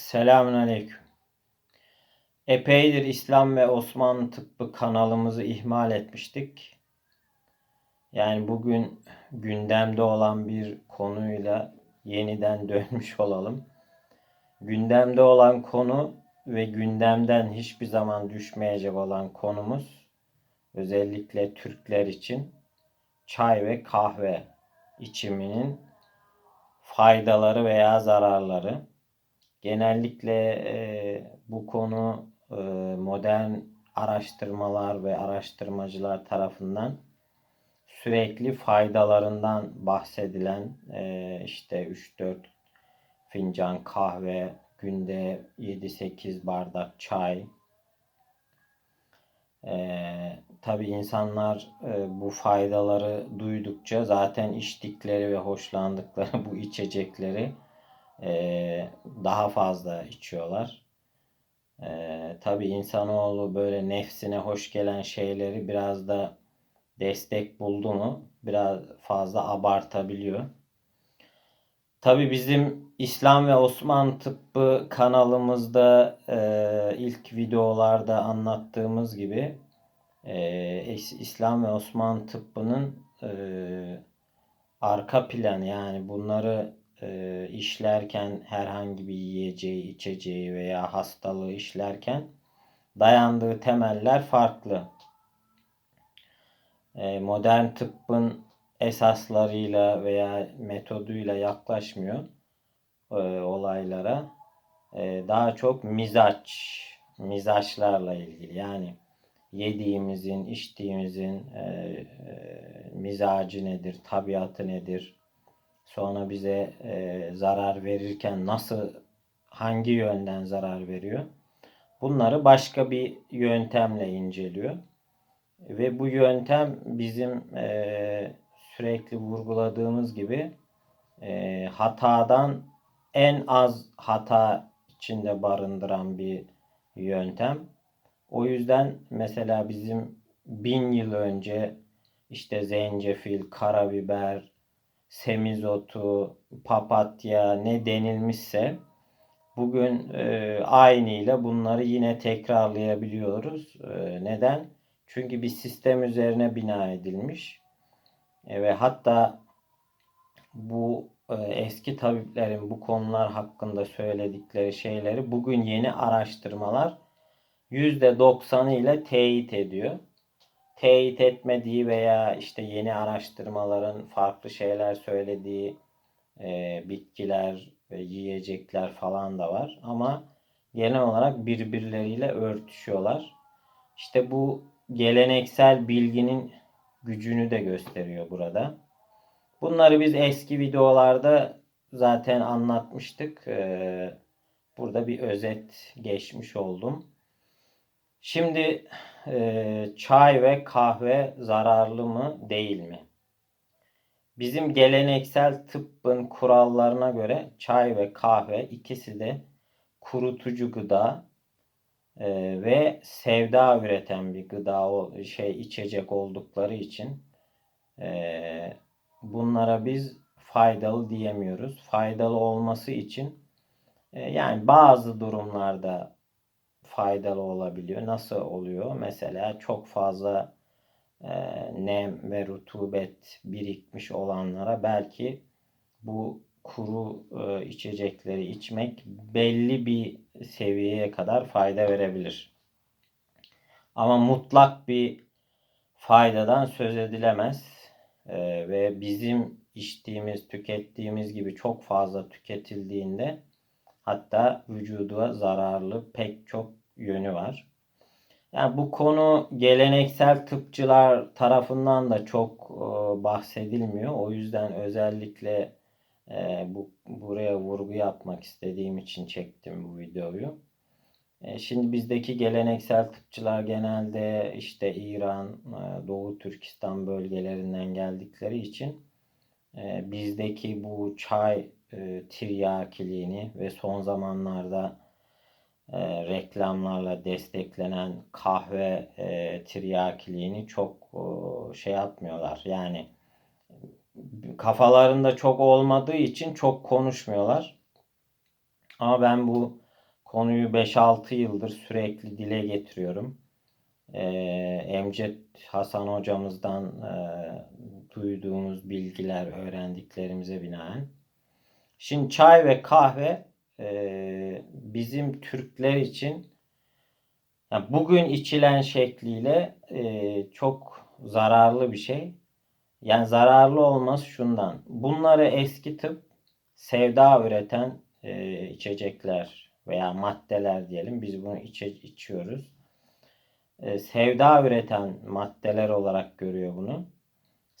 Selamünaleyküm. Epeydir İslam ve Osmanlı tıbbı kanalımızı ihmal etmiştik. Yani bugün gündemde olan bir konuyla yeniden dönmüş olalım. Gündemde olan konu ve gündemden hiçbir zaman düşmeyecek olan konumuz özellikle Türkler için çay ve kahve içiminin faydaları veya zararları. Genellikle e, bu konu e, modern araştırmalar ve araştırmacılar tarafından sürekli faydalarından bahsedilen e, işte 3-4 fincan kahve, günde 7-8 bardak çay. E, Tabi insanlar e, bu faydaları duydukça zaten içtikleri ve hoşlandıkları bu içecekleri e, daha fazla içiyorlar. E, Tabi insanoğlu böyle nefsine hoş gelen şeyleri biraz da destek buldu mu biraz fazla abartabiliyor. Tabi bizim İslam ve Osmanlı tıbbı kanalımızda e, ilk videolarda anlattığımız gibi e, İslam ve Osmanlı tıbbının e, arka planı yani bunları e, işlerken herhangi bir yiyeceği, içeceği veya hastalığı işlerken dayandığı temeller farklı. E, modern tıbbın esaslarıyla veya metoduyla yaklaşmıyor e, olaylara. E, daha çok mizaç, mizaçlarla ilgili. Yani yediğimizin, içtiğimizin e, e, mizacı nedir, tabiatı nedir, sonra bize e, zarar verirken nasıl, hangi yönden zarar veriyor. Bunları başka bir yöntemle inceliyor. Ve bu yöntem bizim e, sürekli vurguladığımız gibi e, hatadan en az hata içinde barındıran bir yöntem. O yüzden mesela bizim bin yıl önce işte zencefil, karabiber, semizotu, papatya ne denilmişse bugün e, aynı bunları yine tekrarlayabiliyoruz. E, neden? Çünkü bir sistem üzerine bina edilmiş. E, ve hatta bu e, eski tabiplerin bu konular hakkında söyledikleri şeyleri bugün yeni araştırmalar %90'ı ile teyit ediyor. Teyit etmediği veya işte yeni araştırmaların farklı şeyler söylediği e, bitkiler ve yiyecekler falan da var. Ama genel olarak birbirleriyle örtüşüyorlar. İşte bu geleneksel bilginin gücünü de gösteriyor burada. Bunları biz eski videolarda zaten anlatmıştık. Ee, burada bir özet geçmiş oldum. Şimdi e, çay ve kahve zararlı mı değil mi? Bizim geleneksel tıbbın kurallarına göre çay ve kahve ikisi de kurutucu gıda e, ve sevda üreten bir gıda o şey içecek oldukları için e, bunlara biz faydalı diyemiyoruz. Faydalı olması için e, yani bazı durumlarda faydalı olabiliyor. Nasıl oluyor? Mesela çok fazla e, nem ve rutubet birikmiş olanlara belki bu kuru e, içecekleri içmek belli bir seviyeye kadar fayda verebilir. Ama mutlak bir faydadan söz edilemez. E, ve bizim içtiğimiz, tükettiğimiz gibi çok fazla tüketildiğinde hatta vücuda zararlı pek çok yönü var. Yani bu konu geleneksel tıpçılar tarafından da çok e, bahsedilmiyor. O yüzden özellikle e, bu buraya vurgu yapmak istediğim için çektim bu videoyu. E, şimdi bizdeki geleneksel tıpçılar genelde işte İran, e, Doğu Türkistan bölgelerinden geldikleri için e, bizdeki bu çay e, tiryakiliğini ve son zamanlarda e, reklamlarla desteklenen kahve e, tiryakiliğini çok e, şey yapmıyorlar. Yani kafalarında çok olmadığı için çok konuşmuyorlar. Ama ben bu konuyu 5-6 yıldır sürekli dile getiriyorum. Ee, Emcet Hasan hocamızdan e, duyduğumuz bilgiler, öğrendiklerimize binaen. Şimdi çay ve kahve e, bizim Türkler için yani bugün içilen şekliyle e, çok zararlı bir şey. Yani zararlı olması şundan. Bunları eskitip sevda üreten e, içecekler veya maddeler diyelim. Biz bunu içe, içiyoruz. E, sevda üreten maddeler olarak görüyor bunu.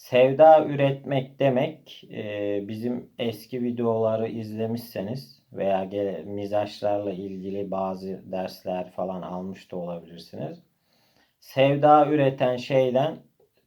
Sevda üretmek demek e, bizim eski videoları izlemişseniz veya gele, mizaçlarla ilgili bazı dersler falan almış da olabilirsiniz. Sevda üreten şeyden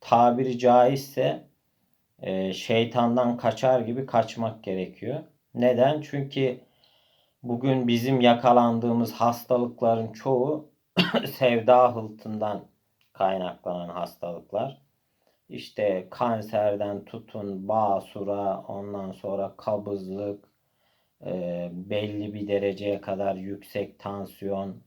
tabiri caizse e, şeytandan kaçar gibi kaçmak gerekiyor. Neden? Çünkü bugün bizim yakalandığımız hastalıkların çoğu sevda hıltından kaynaklanan hastalıklar. İşte kanserden tutun basura, ondan sonra kabızlık, e, belli bir dereceye kadar yüksek tansiyon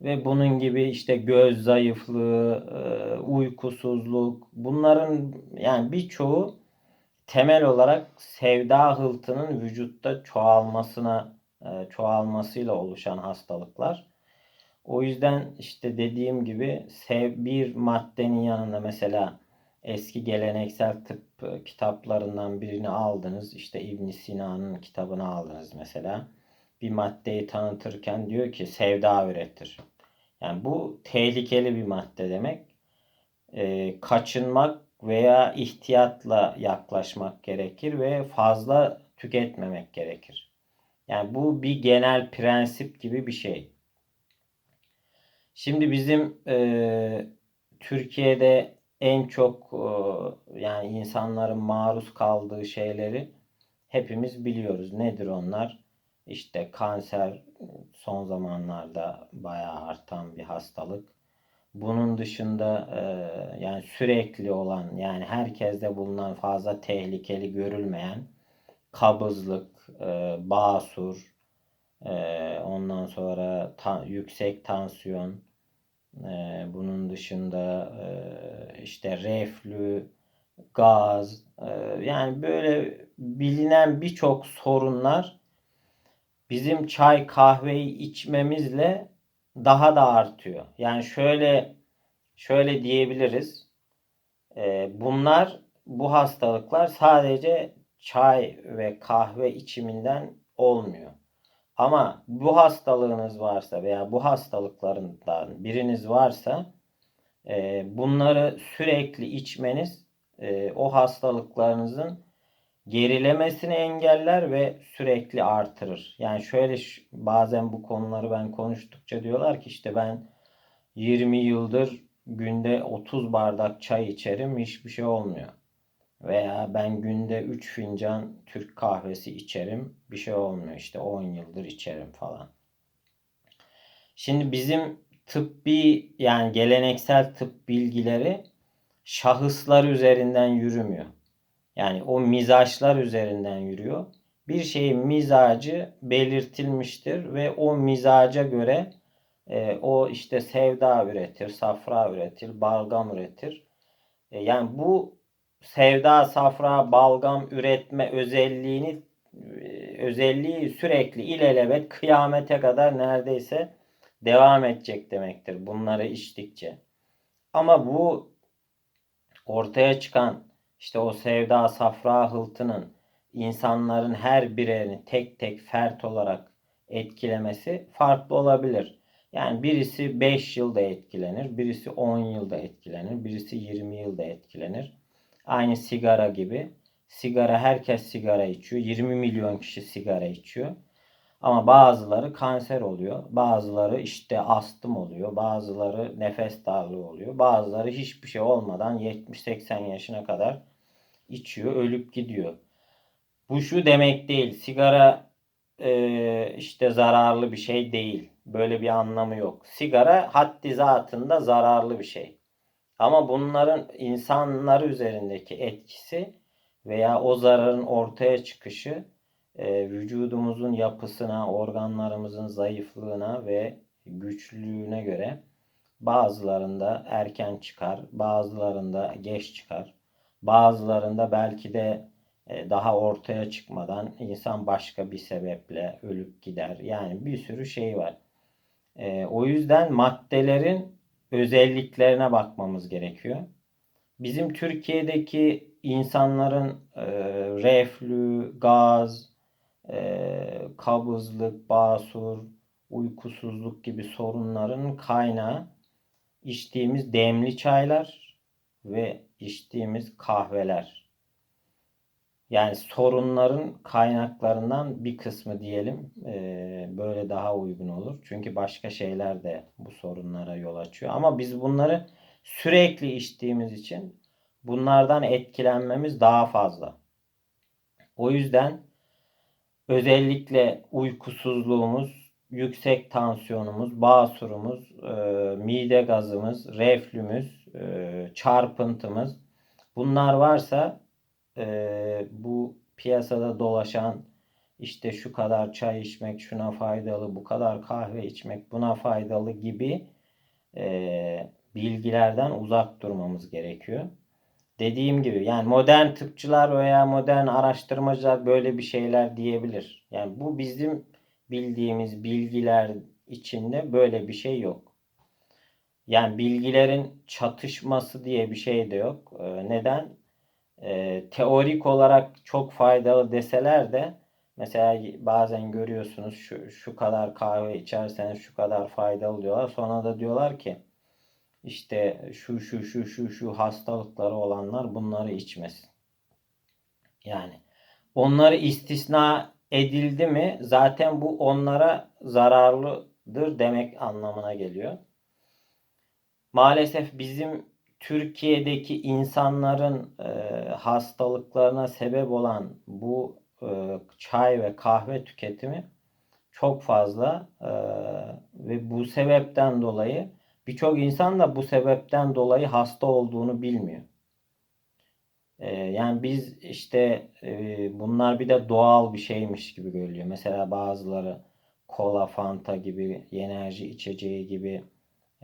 ve bunun gibi işte göz zayıflığı, e, uykusuzluk bunların yani birçoğu temel olarak sevda hıltının vücutta çoğalmasına e, çoğalmasıyla oluşan hastalıklar. O yüzden işte dediğim gibi bir maddenin yanında mesela eski geleneksel tıp e, kitaplarından birini aldınız. İşte İbn Sina'nın kitabını aldınız mesela. Bir maddeyi tanıtırken diyor ki sevda üretir. Yani bu tehlikeli bir madde demek. E, kaçınmak veya ihtiyatla yaklaşmak gerekir ve fazla tüketmemek gerekir. Yani bu bir genel prensip gibi bir şey. Şimdi bizim e, Türkiye'de en çok e, yani insanların maruz kaldığı şeyleri hepimiz biliyoruz. Nedir onlar? İşte kanser son zamanlarda bayağı artan bir hastalık. Bunun dışında e, yani sürekli olan yani herkeste bulunan fazla tehlikeli görülmeyen kabızlık, e, basur, e, ondan sonra ta, yüksek tansiyon, e, bunun dışında e, işte reflü, gaz, e, yani böyle bilinen birçok sorunlar bizim çay kahveyi içmemizle daha da artıyor. Yani şöyle şöyle diyebiliriz. E, bunlar bu hastalıklar sadece çay ve kahve içiminden olmuyor. Ama bu hastalığınız varsa veya bu hastalıklarından biriniz varsa e, bunları sürekli içmeniz e, o hastalıklarınızın gerilemesini engeller ve sürekli artırır. Yani şöyle bazen bu konuları ben konuştukça diyorlar ki işte ben 20 yıldır günde 30 bardak çay içerim hiçbir şey olmuyor. Veya ben günde 3 fincan Türk kahvesi içerim. Bir şey olmuyor işte 10 yıldır içerim falan. Şimdi bizim tıbbi yani geleneksel tıp bilgileri şahıslar üzerinden yürümüyor. Yani o mizaçlar üzerinden yürüyor. Bir şeyin mizacı belirtilmiştir ve o mizaca göre e, o işte sevda üretir, safra üretir, balgam üretir. E, yani bu sevda, safra, balgam üretme özelliğini özelliği sürekli ilelebet kıyamete kadar neredeyse devam edecek demektir. Bunları içtikçe. Ama bu ortaya çıkan işte o sevda, safra hıltının insanların her birini tek tek fert olarak etkilemesi farklı olabilir. Yani birisi 5 yılda etkilenir, birisi 10 yılda etkilenir, birisi 20 yılda etkilenir. Aynı sigara gibi. Sigara herkes sigara içiyor. 20 milyon kişi sigara içiyor. Ama bazıları kanser oluyor. Bazıları işte astım oluyor. Bazıları nefes darlığı oluyor. Bazıları hiçbir şey olmadan 70-80 yaşına kadar içiyor. Ölüp gidiyor. Bu şu demek değil. Sigara e, işte zararlı bir şey değil. Böyle bir anlamı yok. Sigara haddi zatında zararlı bir şey. Ama bunların insanlar üzerindeki etkisi veya o zararın ortaya çıkışı e, vücudumuzun yapısına, organlarımızın zayıflığına ve güçlülüğüne göre bazılarında erken çıkar, bazılarında geç çıkar. Bazılarında belki de e, daha ortaya çıkmadan insan başka bir sebeple ölüp gider. Yani bir sürü şey var. E, o yüzden maddelerin özelliklerine bakmamız gerekiyor. Bizim Türkiye'deki insanların e, reflü, gaz, e, kabızlık, basur, uykusuzluk gibi sorunların kaynağı içtiğimiz demli çaylar ve içtiğimiz kahveler. Yani sorunların kaynaklarından bir kısmı diyelim e, böyle daha uygun olur. Çünkü başka şeyler de bu sorunlara yol açıyor. Ama biz bunları sürekli içtiğimiz için bunlardan etkilenmemiz daha fazla. O yüzden özellikle uykusuzluğumuz, yüksek tansiyonumuz, basurumuz, e, mide gazımız, reflümüz, e, çarpıntımız bunlar varsa e, bu piyasada dolaşan işte şu kadar çay içmek şuna faydalı, bu kadar kahve içmek buna faydalı gibi e, bilgilerden uzak durmamız gerekiyor. Dediğim gibi yani modern tıpçılar veya modern araştırmacılar böyle bir şeyler diyebilir. Yani bu bizim bildiğimiz bilgiler içinde böyle bir şey yok. Yani bilgilerin çatışması diye bir şey de yok. Neden? Ee, teorik olarak çok faydalı deseler de mesela bazen görüyorsunuz şu, şu kadar kahve içerseniz şu kadar faydalı diyorlar. Sonra da diyorlar ki işte şu şu şu şu şu hastalıkları olanlar bunları içmesin. Yani onları istisna edildi mi zaten bu onlara zararlıdır demek anlamına geliyor. Maalesef bizim Türkiye'deki insanların e, hastalıklarına sebep olan bu e, çay ve kahve tüketimi çok fazla e, ve bu sebepten dolayı Birçok insan da bu sebepten dolayı hasta olduğunu bilmiyor. Ee, yani biz işte e, bunlar bir de doğal bir şeymiş gibi görülüyor. Mesela bazıları kola, fanta gibi, enerji içeceği gibi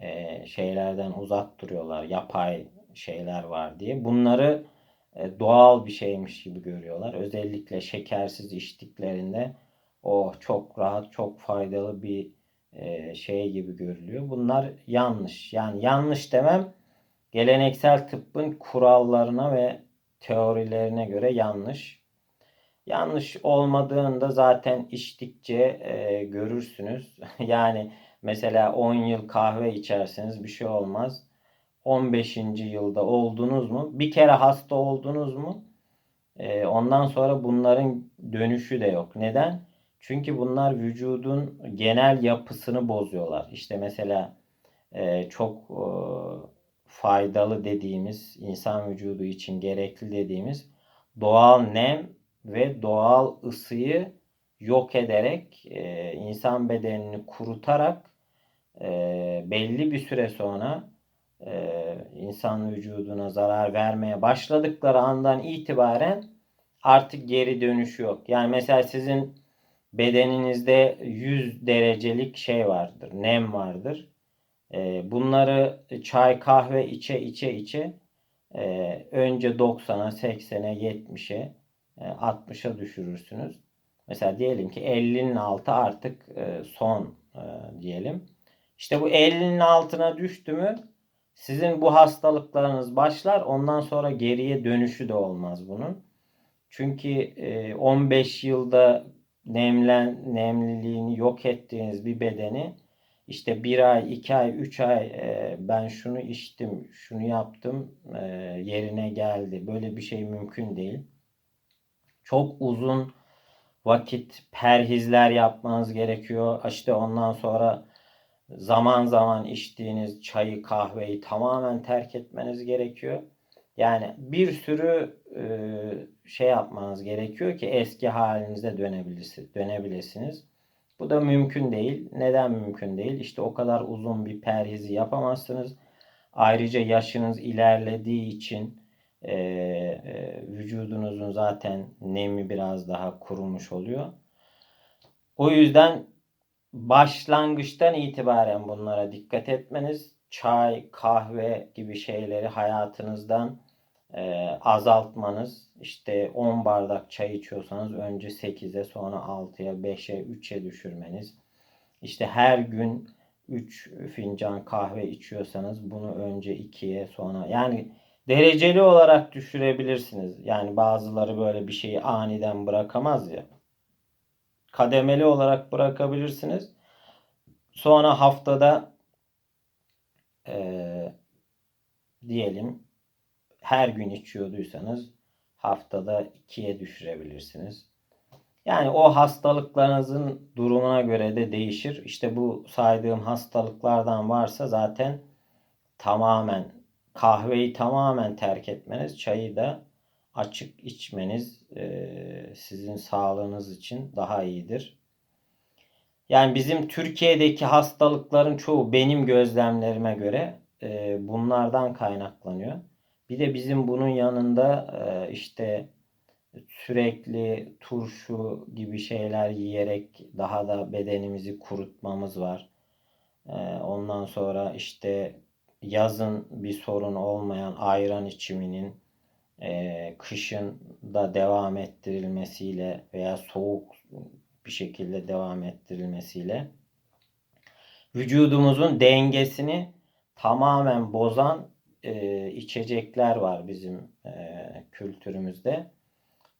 e, şeylerden uzak duruyorlar. Yapay şeyler var diye. Bunları e, doğal bir şeymiş gibi görüyorlar. Özellikle şekersiz içtiklerinde o oh, çok rahat, çok faydalı bir e, şey gibi görülüyor. Bunlar yanlış. Yani yanlış demem geleneksel tıbbın kurallarına ve teorilerine göre yanlış. Yanlış olmadığında zaten içtikçe e, görürsünüz. yani mesela 10 yıl kahve içerseniz bir şey olmaz. 15. yılda oldunuz mu? Bir kere hasta oldunuz mu? E, ondan sonra bunların dönüşü de yok. Neden? Çünkü bunlar vücudun genel yapısını bozuyorlar. İşte mesela e, çok e, faydalı dediğimiz, insan vücudu için gerekli dediğimiz doğal nem ve doğal ısıyı yok ederek e, insan bedenini kurutarak e, belli bir süre sonra e, insan vücuduna zarar vermeye başladıkları andan itibaren artık geri dönüşü yok. Yani mesela sizin bedeninizde 100 derecelik şey vardır, nem vardır. E, bunları çay kahve içe içe içe e, önce 90'a, 80'e, 70'e, e, 60'a düşürürsünüz. Mesela diyelim ki 50'nin altı artık e, son e, diyelim. İşte bu 50'nin altına düştü mü sizin bu hastalıklarınız başlar. Ondan sonra geriye dönüşü de olmaz bunun. Çünkü 15 yılda nemlen, nemliliğini yok ettiğiniz bir bedeni işte bir ay, iki ay, üç ay e, ben şunu içtim, şunu yaptım e, yerine geldi. Böyle bir şey mümkün değil. Çok uzun vakit perhizler yapmanız gerekiyor. İşte ondan sonra zaman zaman içtiğiniz çayı, kahveyi tamamen terk etmeniz gerekiyor. Yani bir sürü e, şey yapmanız gerekiyor ki eski halinize dönebilirsiniz. Bu da mümkün değil. Neden mümkün değil? İşte o kadar uzun bir perhizi yapamazsınız. Ayrıca yaşınız ilerlediği için e, e, vücudunuzun zaten nemi biraz daha kurumuş oluyor. O yüzden başlangıçtan itibaren bunlara dikkat etmeniz, çay, kahve gibi şeyleri hayatınızdan e, azaltmanız, işte 10 bardak çay içiyorsanız önce 8'e sonra 6'ya, 5'e, 3'e düşürmeniz. İşte her gün 3 fincan kahve içiyorsanız bunu önce 2'ye sonra yani dereceli olarak düşürebilirsiniz. Yani bazıları böyle bir şeyi aniden bırakamaz ya. Kademeli olarak bırakabilirsiniz. Sonra haftada eee, diyelim her gün içiyorduysanız haftada 2'ye düşürebilirsiniz. Yani o hastalıklarınızın durumuna göre de değişir. İşte bu saydığım hastalıklardan varsa zaten tamamen kahveyi tamamen terk etmeniz, çayı da açık içmeniz e, sizin sağlığınız için daha iyidir. Yani bizim Türkiye'deki hastalıkların çoğu benim gözlemlerime göre e, bunlardan kaynaklanıyor. Bir de bizim bunun yanında e, işte sürekli turşu gibi şeyler yiyerek daha da bedenimizi kurutmamız var. E, ondan sonra işte yazın bir sorun olmayan ayran içiminin e, kışın da devam ettirilmesiyle veya soğuk bir şekilde devam ettirilmesiyle vücudumuzun dengesini tamamen bozan e, içecekler var bizim e, kültürümüzde.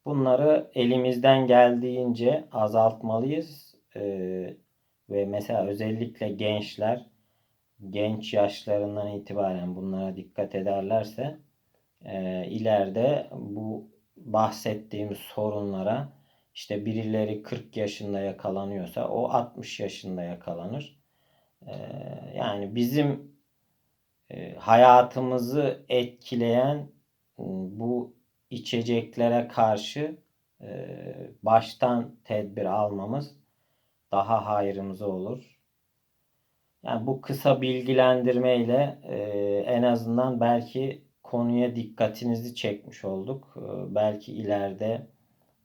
Bunları elimizden geldiğince azaltmalıyız. E, ve mesela özellikle gençler genç yaşlarından itibaren bunlara dikkat ederlerse e, ileride bu bahsettiğimiz sorunlara işte birileri 40 yaşında yakalanıyorsa o 60 yaşında yakalanır. E, yani bizim e, hayatımızı etkileyen e, bu içeceklere karşı e, baştan tedbir almamız daha hayrımıza olur. Yani bu kısa bilgilendirmeyle e, en azından belki konuya dikkatinizi çekmiş olduk. E, belki ileride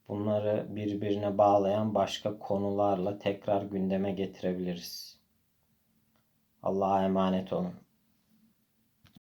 bunları birbirine bağlayan başka konularla tekrar gündeme getirebiliriz. Allah'a emanet olun.